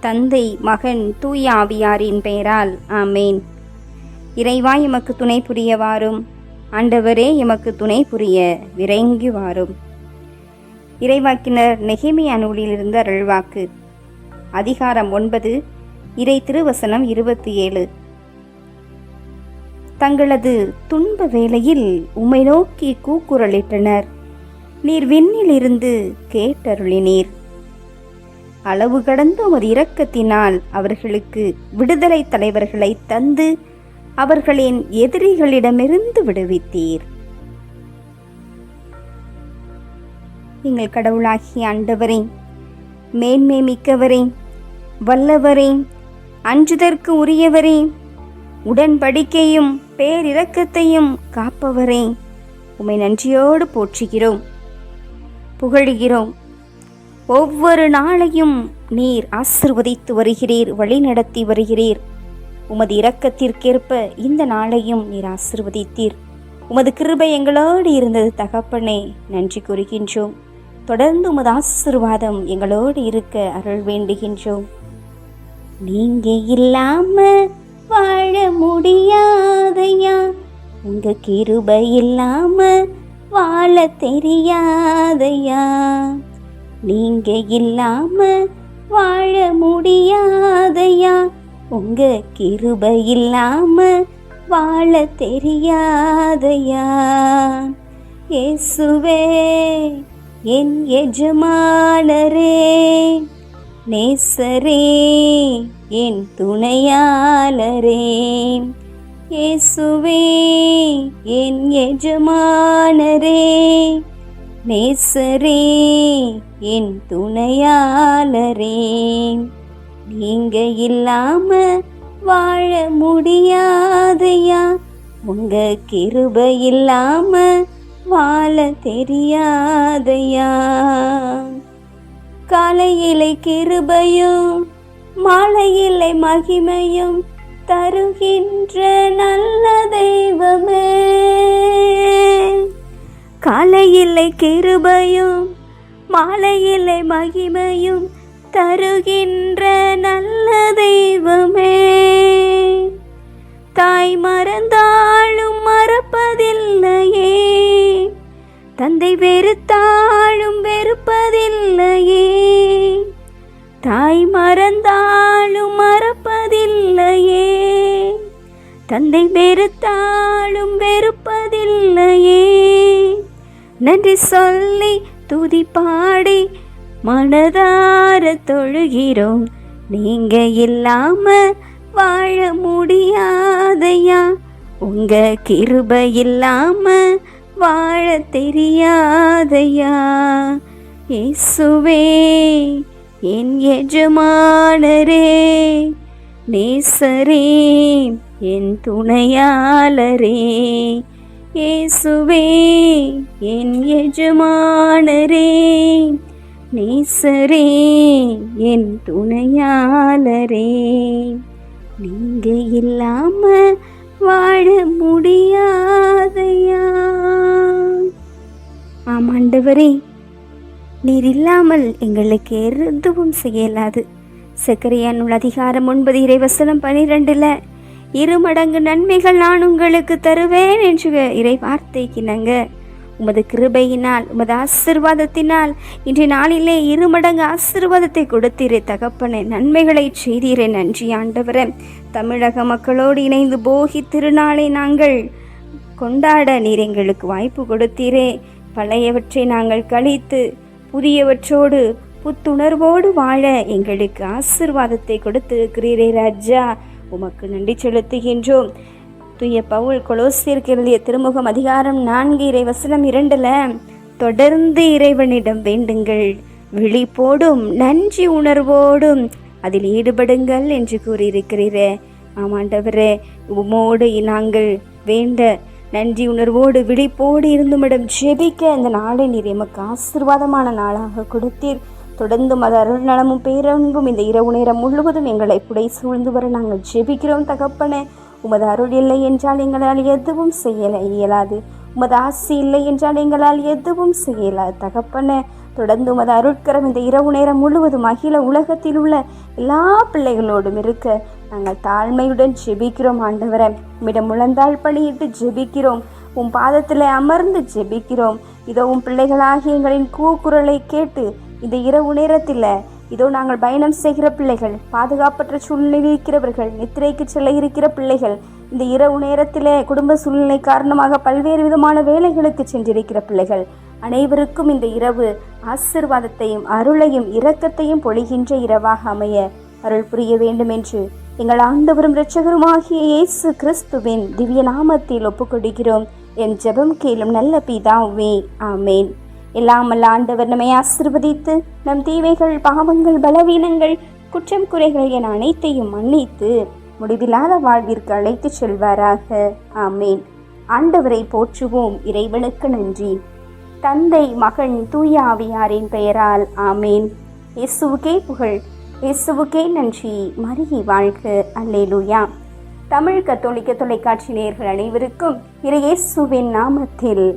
தந்தை மகன் தூய ஆவியாரின் பெயரால். ஆமேன். இறைவா எமக்கு துணை புரிய வாரும் ஆண்டவரே எமக்கு துணை புரிய விரைங்கி வாரும் இறைவாக்கினர் நெகிமியா நூலிலிருந்து அருள்வாக்கு. அதிகாரம் ஒன்பது இறை திருவசனம் இருபத்தி ஏழு தங்களது துன்ப வேளையில் உம்மை நோக்கி கூக்குரலிட்டனர். நீர் விண்ணிலிருந்து கேட்டருளினீர். அளவு கடந்த ஒரு இரக்கத்தினால் அவர்களுக்கு விடுதலை தலைவர்களை தந்து அவர்களின் எதிரிகளிடமிருந்து விடுவித்தீர். எங்கள் கடவுளாகிய ஆண்டவரே மேன்மை மிக்கவரே வல்லவரே அஞ்சுதற்கு உரியவரே உடன்படிக்கையும் பேரிரக்கத்தையும் காப்பவரே உமை நன்றியோடு போற்றுகிறோம் புகழுகிறோம். ஒவ்வொரு நாளையும் நீர் ஆசிர்வதித்து வருகிறீர் வழி நடத்தி வருகிறீர். உமது இரக்கத்திற்கேற்ப இந்த நாளையும் நீர் ஆசிர்வதித்தீர். உமது கிருபை எங்களோடு இருந்தது தகப்பனே நன்றி கூறுகின்றோம். தொடர்ந்து உமது ஆசிர்வாதம் எங்களோடு இருக்க அருள் வேண்டுகின்றோம். நீங்க இல்லாம வாழ முடியாதையா? உங்க கிருபை இல்லாம வாழ தெரியாதையா? நீங்க இல்லாம வாழ முடியாதையா? உங்க கிருப இல்லாம வாழ தெரியாதையா? இயேசுவே என் எஜமானரே நேசரே என் துணையாளரே. இயேசுவே என் எஜமானரே நேசரே என் துணையாளரே நீங்க இல்லாம வாழ முடியாதையா? உங்க கிருப இல்லாம வாழ தெரியாதையா? காலையிலை கிருபையும் மாலையிலை மகிமையும் தருகின்ற நல்ல தெய்வமே. காலையிலை கிருபையும் மாலையிலே மகிமையும் தருகின்ற நல்ல தெய்வமே. தாய் மறந்தாலும் மறப்பதில்லையே. தந்தை வெறுத்தாலும் வெறுப்பதில்லையே. தாய் மறந்தாலும் மறப்பதில்லையே. தந்தை வெறுத்தாலும் வெறுப்பதில்லையே. நன்றி சொல்லி துதி பாடி மனதார தொழுகிறோம். நீங்க இல்லாம வாழ முடியாதையா? உங்க கிருப இல்லாம வாழ தெரியாதையா? இயேசுவே என் எஜமானரே நேசரே என் துணையாளரே இயேசுவே என் எஜமானரே நேசரே என் துணையாளரே. நீங்க இல்லாம வாழ முடியாதையா? ஆமாண்டவரே நீர் இல்லாமல் எங்களுக்கு எதுவும் செய்யலாது. சக்கரையா நூல் அதிகாரம் ஒன்பது இறைவசனம் பனிரெண்டில் இரு மடங்கு நன்மைகள் நான் உங்களுக்கு தருவேன் என்று இறை வார்த்தைக்குணுங்க உமது கிருபையினால் உமது ஆசிர்வாதத்தினால் இன்றைய நாளிலே இரு மடங்கு ஆசிர்வாதத்தை கொடுத்தீரே தகப்பனே. நன்மைகளை செய்தீரே நன்றி ஆண்டவரே. தமிழக மக்களோடு இணைந்து போகி திருநாளை நாங்கள் கொண்டாட நீர் எங்களுக்கு வாய்ப்பு கொடுத்தீரே. பழையவற்றை நாங்கள் கழித்து புதியவற்றோடு புத்துணர்வோடு வாழ எங்களுக்கு ஆசிர்வாதத்தை கொடுத்திருக்கிறீரே ராஜா. உமக்கு நன்றி செலுத்துகின்றோம். தூய பவுல் கொலோசியருக்கு எழுதிய திருமுகம் அதிகாரம் நான்கு இறை வசனம் இரண்டில் தொடர்ந்து இறைவனிடம் வேண்டுங்கள் விழிப்போடும் நன்றி உணர்வோடும் அதில் ஈடுபடுங்கள் என்று கூறியிருக்கிறீரே. ஆமாண்டவரே உமோடு நாங்கள் வேண்ட நன்றி உணர்வோடு விழிப்போடு இருந்துமிடம் ஜெபிக்க அந்த நாளை நீர் எமக்கு ஆசிர்வாதமான நாளாக கொடுத்தீர். தொடர்ந்து மத அருள் நலமும் பேரன்பும் இந்த இரவு நேரம் முழுவதும் எங்களை புடை சூழ்ந்து வர நாங்கள் ஜெபிக்கிறோம் தகப்பனே. உமது அருள் இல்லை என்றால் எங்களால் எதுவும் செய்ய இயலாது. உமது ஆசி இல்லை என்றால் எங்களால் எதுவும் செய்யலாது தகப்பனே. தொடர்ந்து உமது அருட்கரம் இந்த இரவு நேரம் முழுவதும் அகில உலகத்தில் உள்ள எல்லா பிள்ளைகளோடும் இருக்க நாங்கள் தாழ்மையுடன் ஜெபிக்கிறோம் ஆண்டவரை. உம்மிடம் முழந்தாள் பணியிட்டு ஜெபிக்கிறோம் உன் பாதத்தில் அமர்ந்து ஜெபிக்கிறோம். இதோ உன் பிள்ளைகளாகிய எங்களின் கூக்குரலை கேட்டு இந்த இரவு நேரத்தில் இதோ நாங்கள் பயணம் செய்கிற பிள்ளைகள் பாதுகாப்பற்ற சூழ்நிலையில் இருக்கிறவர்கள் நித்திரைக்கு செல்ல இருக்கிற பிள்ளைகள் இந்த இரவு நேரத்தில் குடும்ப சூழ்நிலை காரணமாக பல்வேறு விதமான வேலைகளுக்கு சென்றிருக்கிற பிள்ளைகள். அனைவருக்கும் இந்த இரவு ஆசிர்வாதத்தையும் அருளையும் இரக்கத்தையும் பொழிகின்ற இரவாக அமைய அருள் புரிய வேண்டும் என்று எங்கள் ஆண்டவரும் இரட்சகருமாகிய இயேசு கிறிஸ்துவின் திவ்ய நாமத்தில் ஒப்புக்கொடுக்கிறோம். என் ஜெபம் கேளும் நல்ல பிதாவே. ஆமேன். எல்லாம் அல்ல ஆண்டவர் நம்மை ஆசிர்வதித்து நம் தீமைகள் பாவங்கள் பலவீனங்கள் குற்றம் குறைகள் என அனைத்தையும் மன்னித்து முடிவில்லாத வாழ்விற்கு அழைத்துச் செல்வாராக. ஆமேன். ஆண்டவரை போற்றுவோம். இறைவனுக்கு நன்றி. தந்தை மகன் தூய ஆவியாரின் பெயரால் ஆமேன். இயேசுவுக்கே புகழ். இயேசுவுக்கே நன்றி. மருகி வாழ்க. அல்லேலூயா. தமிழ் கத்தோலிக்க தொலைக்காட்சி நேர்கள் அனைவருக்கும் இறையேசுவின் நாமத்தில்